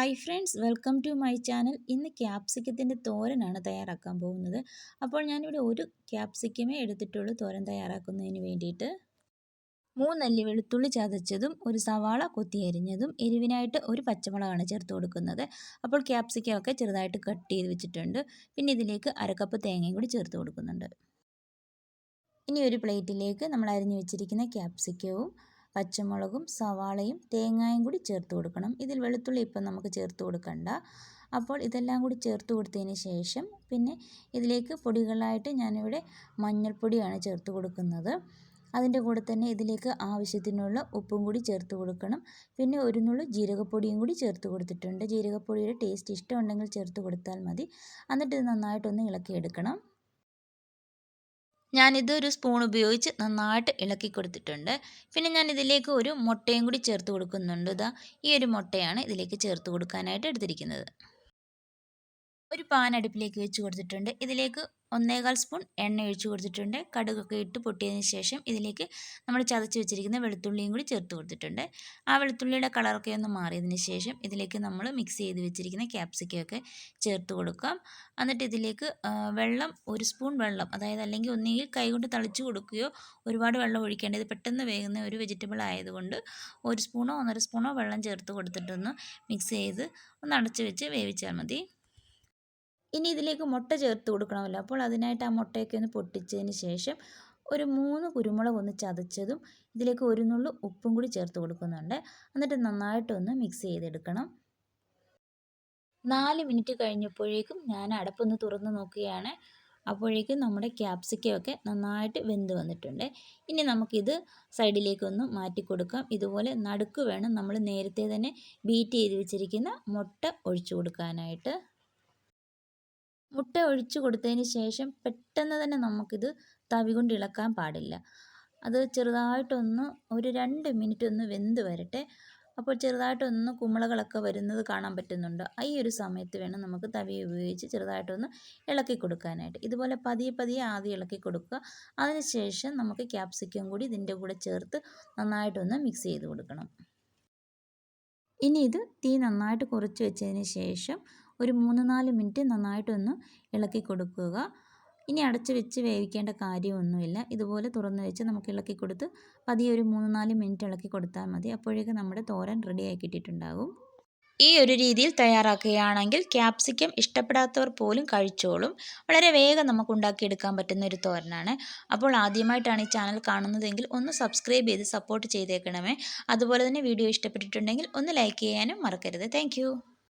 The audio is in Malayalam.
Hi friends welcome to my channel ഇന്ന് ക്യാപ്സിക്കത്തിന്റെ തോരനാണ് തയ്യാറാക്കാൻ പോകുന്നത്. അപ്പോൾ ഞാനിവിടെ ഒരു ക്യാപ്സിക്കമേ എടുത്തിട്ടുള്ളൂ തോരൻ തയ്യാറാക്കുന്നതിന് വേണ്ടിയിട്ട്. മൂന്നല്ലി വെളുത്തുള്ളി ചതച്ചതും ഒരു സവാള കൊത്തിയരിഞ്ഞതും എരിവിനായിട്ട് ഒരു പച്ചമുളകാണ് ചേർത്ത് കൊടുക്കുന്നത്. അപ്പോൾ ക്യാപ്സിക്കമൊക്കെ ചെറുതായിട്ട് കട്ട് ചെയ്ത് വെച്ചിട്ടുണ്ട്. പിന്നെ ഇതിലേക്ക് അരക്കപ്പ് തേങ്ങയും കൂടി ചേർത്ത് കൊടുക്കുന്നുണ്ട്. ഇനി ഒരു പ്ലേറ്റിലേക്ക് നമ്മൾ അരിഞ്ഞു വെച്ചിരിക്കുന്ന ക്യാപ്സിക്കവും പച്ചമുളകും സവാളയും തേങ്ങായും കൂടി ചേർത്ത് കൊടുക്കണം. ഇതിൽ വെളുത്തുള്ളി ഇപ്പം നമുക്ക് ചേർത്ത് കൊടുക്കണ്ട. അപ്പോൾ ഇതെല്ലാം കൂടി ചേർത്ത് കൊടുത്തതിന് ശേഷം പിന്നെ ഇതിലേക്ക് പൊടികളായിട്ട് ഞാനിവിടെ മഞ്ഞൾപ്പൊടിയാണ് ചേർത്ത് കൊടുക്കുന്നത്. അതിന്റെ കൂടെ തന്നെ ഇതിലേക്ക് ആവശ്യത്തിനുള്ള ഉപ്പും കൂടി ചേർത്ത് കൊടുക്കണം. പിന്നെ ഒരു നുള്ളു ജീരകപ്പൊടിയും കൂടി ചേർത്ത് കൊടുത്തിട്ടുണ്ട്. ജീരകപ്പൊടിയുടെ ടേസ്റ്റ് ഇഷ്ടമുണ്ടെങ്കിൽ ചേർത്ത് കൊടുത്താൽ മതി. എന്നിട്ട് ഇത് നന്നായിട്ടൊന്ന് ഇളക്കിയെടുക്കണം. ഞാനിത് ഒരു സ്പൂൺ ഉപയോഗിച്ച് നന്നായിട്ട് ഇളക്കി കൊടുത്തിട്ടുണ്ട്. പിന്നെ ഞാൻ ഇതിലേക്ക് ഒരു മുട്ടയും കൂടി ചേർത്ത് കൊടുക്കുന്നുണ്ട്. ഇതാ ഈ ഒരു മുട്ടയാണ് ഇതിലേക്ക് ചേർത്ത് കൊടുക്കാനായിട്ട് എടുത്തിരിക്കുന്നത്. ഒരു പാൻ അടുപ്പിലേക്ക് വെച്ച് കൊടുത്തിട്ടുണ്ട്. ഇതിലേക്ക് ഒന്നേകാൽ സ്പൂൺ എണ്ണ ഒഴിച്ചു കൊടുത്തിട്ടുണ്ട്. കടുകൊക്കെ ഇട്ട് പൊട്ടിയതിന് ശേഷം ഇതിലേക്ക് നമ്മൾ ചതച്ച് വെച്ചിരിക്കുന്ന വെളുത്തുള്ളിയും കൂടി ചേർത്ത് കൊടുത്തിട്ടുണ്ട്. ആ വെളുത്തുള്ളിയുടെ കളറൊക്കെ ഒന്ന് മാറിയതിന് ശേഷം ഇതിലേക്ക് നമ്മൾ മിക്സ് ചെയ്ത് വെച്ചിരിക്കുന്ന ക്യാപ്സിക്കൊക്കെ ചേർത്ത് കൊടുക്കാം. എന്നിട്ട് ഇതിലേക്ക് വെള്ളം ഒരു സ്പൂൺ വെള്ളം അതായത് അല്ലെങ്കിൽ ഒന്നുകിൽ കൈകൊണ്ട് തളിച്ചു കൊടുക്കുകയോ ഒരുപാട് വെള്ളം ഒഴിക്കേണ്ടത് പെട്ടെന്ന് വേകുന്ന ഒരു വെജിറ്റബിൾ ആയതുകൊണ്ട് ഒരു സ്പൂണോ ഒന്നര സ്പൂണോ വെള്ളം ചേർത്ത് കൊടുത്തിട്ടൊന്ന് മിക്സ് ചെയ്ത് ഒന്ന് അടച്ച് വെച്ച് വേവിച്ചാൽ മതി. ഇനി ഇതിലേക്ക് മുട്ട ചേർത്ത് കൊടുക്കണമല്ലോ. അപ്പോൾ അതിനായിട്ട് ആ മുട്ടയൊക്കെ ഒന്ന് പൊട്ടിച്ചതിന് ശേഷം ഒരു മൂന്ന് കുരുമുളക് ഒന്ന് ചതച്ചതും ഇതിലേക്ക് ഒരു നുള്ളു ഉപ്പും കൂടി ചേർത്ത് കൊടുക്കുന്നുണ്ട്. എന്നിട്ട് നന്നായിട്ടൊന്ന് മിക്സ് ചെയ്തെടുക്കണം. നാല് മിനിറ്റ് കഴിഞ്ഞപ്പോഴേക്കും ഞാൻ അടപ്പൊന്ന് തുറന്ന് നോക്കുകയാണ്. അപ്പോഴേക്കും നമ്മുടെ ക്യാപ്സിക്കമൊക്കെ നന്നായിട്ട് വെന്ത് വന്നിട്ടുണ്ട്. ഇനി നമുക്കിത് സൈഡിലേക്കൊന്ന് മാറ്റി കൊടുക്കാം. ഇതുപോലെ നടുക്ക് വേണം നമ്മൾ നേരത്തെ തന്നെ ബീറ്റ് ചെയ്ത് വെച്ചിരിക്കുന്ന മുട്ട ഒഴിച്ചു കൊടുക്കാനായിട്ട്. മുട്ട ഒഴിച്ചു കൊടുത്തതിന് ശേഷം പെട്ടെന്ന് തന്നെ നമുക്കിത് തവി കൊണ്ട് ഇളക്കാൻ പാടില്ല. അത് ചെറുതായിട്ടൊന്ന് ഒരു രണ്ട് മിനിറ്റ് ഒന്ന് വെന്ത് വരട്ടെ. അപ്പോൾ ചെറുതായിട്ടൊന്ന് കുമ്മളകളൊക്കെ വരുന്നത് കാണാൻ പറ്റുന്നുണ്ട്. ഈ ഒരു സമയത്ത് വേണം നമുക്ക് തവി ഉപയോഗിച്ച് ചെറുതായിട്ടൊന്ന് ഇളക്കി കൊടുക്കാനായിട്ട്. ഇതുപോലെ പതിയെ പതിയെ ആദ്യം ഇളക്കി കൊടുക്കുക. അതിനുശേഷം നമുക്ക് ക്യാപ്സിക്കം കൂടി ഇതിന്റെ കൂടെ ചേർത്ത് നന്നായിട്ടൊന്ന് മിക്സ് ചെയ്ത് കൊടുക്കണം. ഇനി ഇത് തീ നന്നായിട്ട് കുറച്ച് വെച്ചതിന് ശേഷം ഒരു മൂന്ന് നാല് മിനിറ്റ് നന്നായിട്ടൊന്ന് ഇളക്കി കൊടുക്കുക. ഇനി അടച്ച് വെച്ച് വേവിക്കേണ്ട കാര്യമൊന്നുമില്ല. ഇതുപോലെ തുറന്ന് വെച്ച് നമുക്ക് ഇളക്കി കൊടുത്ത് പതിയെ ഒരു മൂന്ന് നാല് മിനിറ്റ് ഇളക്കി കൊടുത്താൽ മതി. അപ്പോഴേക്കും നമ്മുടെ തോരൻ റെഡിയായി കിട്ടിയിട്ടുണ്ടാകും. ഈ ഒരു രീതിയിൽ തയ്യാറാക്കുകയാണെങ്കിൽ ക്യാപ്സിക്കം ഇഷ്ടപ്പെടാത്തവർ പോലും കഴിച്ചോളും. വളരെ വേഗം നമുക്ക് ഉണ്ടാക്കിയെടുക്കാൻ പറ്റുന്ന ഒരു തോരനാണ്. അപ്പോൾ ആദ്യമായിട്ടാണ് ഈ ചാനൽ കാണുന്നതെങ്കിൽ ഒന്ന് സബ്സ്ക്രൈബ് ചെയ്ത് സപ്പോർട്ട് ചെയ്തേക്കണമേ. അതുപോലെ തന്നെ വീഡിയോ ഇഷ്ടപ്പെട്ടിട്ടുണ്ടെങ്കിൽ ഒന്ന് ലൈക്ക് ചെയ്യാനും മറക്കരുത്. താങ്ക്